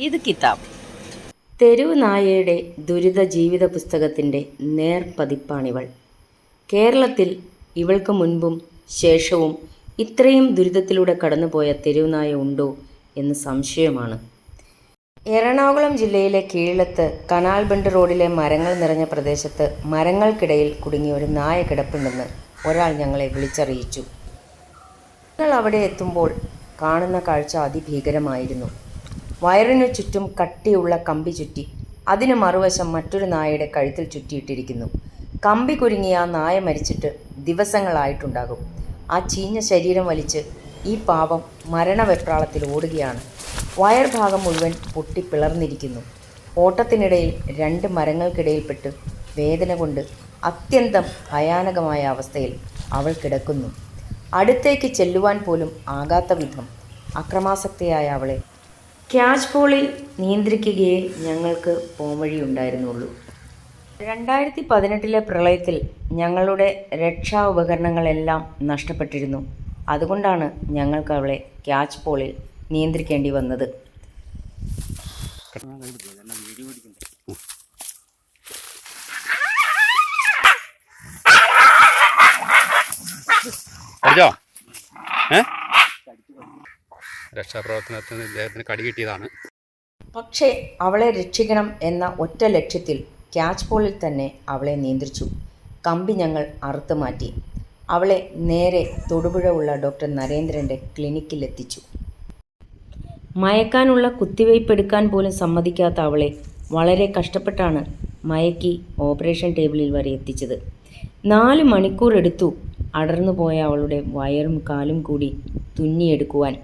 ഇത് കിതാബ്. തെരുവ് നായയുടെ ദുരിത ജീവിത പുസ്തകത്തിന്റെ നേർപതിപ്പാണിവൾ. കേരളത്തിൽ ഇവൾക്ക് മുൻപും ശേഷവും ഇത്രയും ദുരിതത്തിലൂടെ കടന്നുപോയ തെരുവ് നായ ഉണ്ടോ എന്ന് സംശയമാണ്. എറണാകുളം ജില്ലയിലെ കീഴത്ത് കനാൽ ബണ്ട് റോഡിലെ മരങ്ങൾ നിറഞ്ഞ പ്രദേശത്ത് മരങ്ങൾക്കിടയിൽ കുടുങ്ങിയ ഒരു നായ കിടപ്പുണ്ടെന്ന് ഒരാൾ ഞങ്ങളെ വിളിച്ചറിയിച്ചു. ഞങ്ങൾ അവിടെ എത്തുമ്പോൾ കാണുന്ന കാഴ്ച അതിഭീകരമായിരുന്നു. വയറിനു ചുറ്റും കട്ടിയുള്ള കമ്പി ചുറ്റി. അതിന് മറുവശം മറ്റൊരു നായയുടെ കഴുത്തിൽ ചുറ്റിയിട്ടിരിക്കുന്നു. കമ്പി കുരുങ്ങിയ ആ നായ മരിച്ചിട്ട് ദിവസങ്ങളായിട്ടുണ്ടാകും. ആ ചീഞ്ഞ ശരീരം വലിച്ച് ഈ പാപം മരണവെപ്രാളത്തിൽ ഓടുകയാണ്. വയർ ഭാഗം മുഴുവൻ പൊട്ടിപ്പിളർന്നിരിക്കുന്നു ഓട്ടത്തിനിടയിൽ രണ്ട് മരങ്ങൾക്കിടയിൽപ്പെട്ട് വേദന കൊണ്ട് അത്യന്തം ഭയാനകമായ അവസ്ഥയിൽ അവൾ കിടക്കുന്നു. അടുത്തേക്ക് ചെല്ലുവാൻ പോലും ആകാത്ത വിധം അക്രമാസക്തിയായ അവളെ ക്യാച്ച് ബോളിൽ നിയന്ത്രിക്കുകയേ ഞങ്ങൾക്ക് പോംവഴിയുണ്ടായിരുന്നുള്ളൂ രണ്ടായിരത്തി പതിനെട്ടിലെ പ്രളയത്തിൽ ഞങ്ങളുടെ രക്ഷാ ഉപകരണങ്ങളെല്ലാം നഷ്ടപ്പെട്ടിരുന്നു. അതുകൊണ്ടാണ് ഞങ്ങൾക്ക് അവളെ ക്യാച്ച് ബോളിൽ നിയന്ത്രിക്കേണ്ടി വന്നത്. ഏ? രക്ഷാപ്രവർത്തനത്തിന് ഇദ്ദേഹത്തിന് കടി കിട്ടിയതാണ്. പക്ഷേ അവളെ രക്ഷിക്കണം എന്ന ഒറ്റ ലക്ഷ്യത്തിൽ ക്യാച്ച് പോളിൽ തന്നെ അവളെ നിയന്ത്രിച്ചു. കമ്പി ഞങ്ങൾ അറുത്തു മാറ്റി. അവളെ നേരെ തൊടുപുഴ ഉള്ള ഡോക്ടർ നരേന്ദ്രന്റെ ക്ലിനിക്കിൽ എത്തിച്ചു. മയക്കാനുള്ള കുത്തിവയ്പ് എടുക്കാൻ പോലും സമ്മതിക്കാത്ത അവളെ വളരെ കഷ്ടപ്പെട്ടാണ് മയക്കി ഓപ്പറേഷൻ ടേബിളിൽ വരെ എത്തിച്ചത്. നാല് മണിക്കൂർ എടുത്തു അടർന്നു പോയ അവളുടെ വയറും കാലും കൂടി തുന്നിയെടുക്കുവാൻ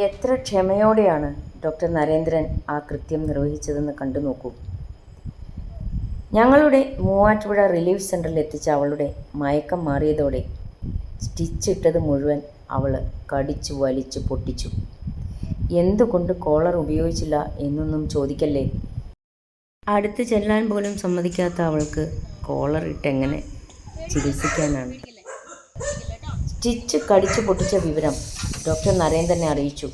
എത്ര ക്ഷമയോടെയാണ് ഡോക്ടർ നരേന്ദ്രൻ ആ കൃത്യം നിർവഹിച്ചതെന്ന് കണ്ടു നോക്കൂ. ഞങ്ങളുടെ മൂവാറ്റുപുഴ റിലീഫ് സെന്ററിൽ എത്തിച്ച അവളുടെ മയക്കം മാറിയതോടെ സ്റ്റിച്ചിട്ടത് മുഴുവൻ അവൾ കടിച്ചു വലിച്ചു പൊട്ടിച്ചു. എന്തുകൊണ്ട് കോളർ ഉപയോഗിച്ചില്ല എന്നൊന്നും ചോദിക്കല്ലേ? അടുത്ത് ചെല്ലാൻ പോലും സമ്മതിക്കാത്ത അവൾക്ക് കോളർ ഇട്ടെങ്ങനെ ചികിത്സിക്കാനാണ്. സ്റ്റിച്ച് കടിച്ചു പൊട്ടിച്ച വിവരം ഡോക്ടർ നരേന്ദ്രനെ അറിയിച്ചു.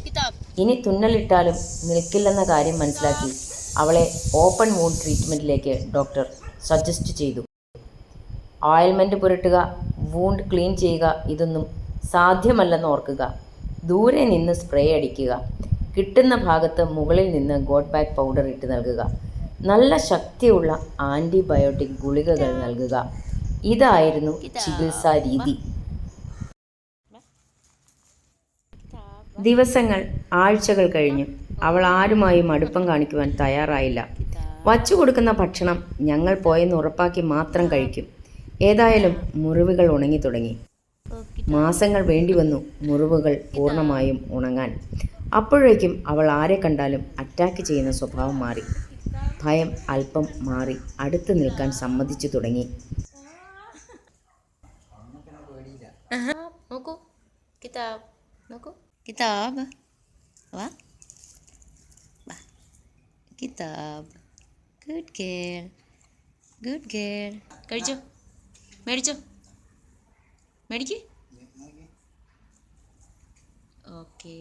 ഇനി തുന്നലിട്ടാലും നിൽക്കില്ലെന്ന കാര്യം മനസ്സിലാക്കി അവളെ ഓപ്പൺ വൂണ്ട് ട്രീറ്റ്മെന്റിലേക്ക് ഡോക്ടർ സജസ്റ്റ് ചെയ്തു. ഓയിൽമെന്റ് പുരട്ടുക വൂണ്ട് ക്ലീൻ ചെയ്യുക ഇതൊന്നും സാധ്യമല്ലെന്ന് ഓർക്കുക. ദൂരെ നിന്ന് സ്പ്രേ അടിക്കുക. കിട്ടുന്ന ഭാഗത്ത് മുകളിൽ നിന്ന് ഗോഡ് ബാക്ക് പൗഡർ ഇട്ട് നൽകുക. നല്ല ശക്തിയുള്ള ആന്റിബയോട്ടിക് ഗുളികകൾ നൽകുക. ഇതായിരുന്നു ചികിത്സാ രീതി. ദിവസങ്ങൾ ആഴ്ചകൾ കഴിഞ്ഞു. അവൾ ആരുമായും അടുപ്പം കാണിക്കുവാൻ തയ്യാറായില്ല. വച്ചു കൊടുക്കുന്ന ഭക്ഷണം ഞങ്ങൾ പോയെന്ന് ഉറപ്പാക്കി മാത്രം കഴിക്കും. ഏതായാലും മുറിവുകൾ ഉണങ്ങി തുടങ്ങി. മാസങ്ങൾ വേണ്ടി വന്നു മുറിവുകൾ പൂർണമായും ഉണങ്ങാൻ. അപ്പോഴേക്കും അവൾ ആരെ കണ്ടാലും അറ്റാക്ക് ചെയ്യുന്ന സ്വഭാവം മാറി. ഭയം അല്പം മാറി അടുത്ത് നിൽക്കാൻ സമ്മതിച്ചു തുടങ്ങി. നോക്കൂ. നോക്കൂ. കിതാബ് വാ با. കിതാബ് ഗുഡ് ഗേൾ ഗുഡ് ഗേൾ കഴിച്ചോ മേടിച്ചോ മേടിക്ക് ഓക്കെ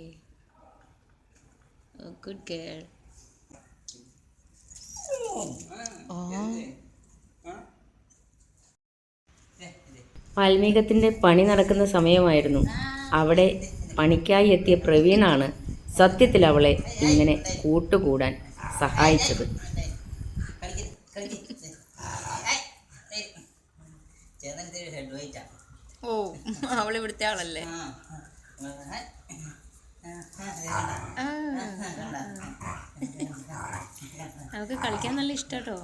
ഗുഡ് ഗേൾ ഓ പണി നടക്കുന്ന സമയമായിരുന്നു. അവിടെ പണിക്കായി എത്തിയ പ്രവീണാണ് സത്യത്തിൽ അവളെ ഇങ്ങനെ കൂട്ടുകൂടാൻ സഹായിച്ചത്. ചേതനത്തിന് ഹെഡ് വെയിറ്റാ ഓ അവൾ ഇവിടുത്തെ ആളല്ലേ. അവൾക്ക് കളിക്കാൻ നല്ല ഇഷ്ടാട്ടോ.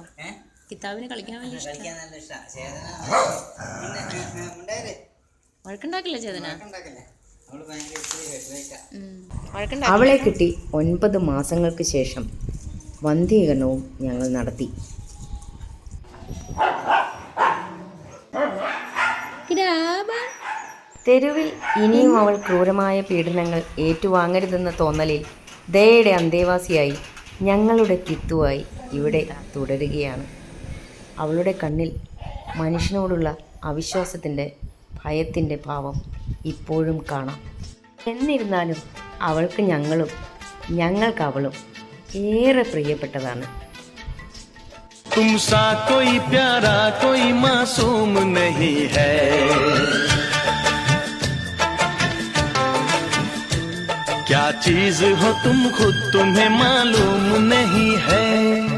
കിതാബിന് കളിക്കാൻ നല്ല ഇഷ്ടം. വഴക്കുണ്ടാക്കില്ല ചേതന? അവൾ കിട്ടി ഒൻപത് മാസങ്ങൾക്ക് ശേഷം വന്ധീകരണവും ഞങ്ങൾ നടത്തി. തെരുവിൽ ഇനിയും അവൾ ക്രൂരമായ പീഡനങ്ങൾ ഏറ്റുവാങ്ങരുതെന്ന തോന്നലിൽ ദയയുടെ അന്തേവാസിയായി ഞങ്ങളുടെ കിത്തുവായി ഇവിടെ തുടരുകയാണ്. അവളുടെ കണ്ണിൽ മനുഷ്യനോടുള്ള അവിശ്വാസത്തിന്റെ ഭയത്തിന്റെ ഭാവം ഇപ്പോഴും കാണാം എന്നിരുന്നാലും അവൾക്ക് ഞങ്ങളും ഞങ്ങൾക്ക് അവളും ഏറെ പ്രിയപ്പെട്ടതാണ് तुम सा कोई प्यारा कोई मासूम नहीं है क्या चीज हो तुम खुद तुम्हें मालूम नहीं है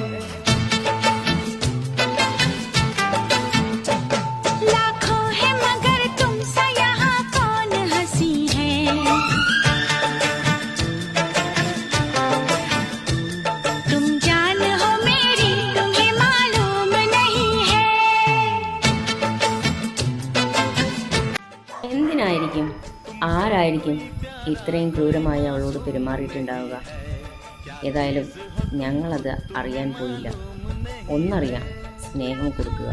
ആരായിരിക്കും ഇത്രയും ക്രൂരമായി അവളോട് പെരുമാറിയിട്ടുണ്ടാവുക? ഏതായാലും ഞങ്ങളത് അറിയാൻ പോയില്ല. ഒന്നറിയാം സ്നേഹം കൊടുക്കുക.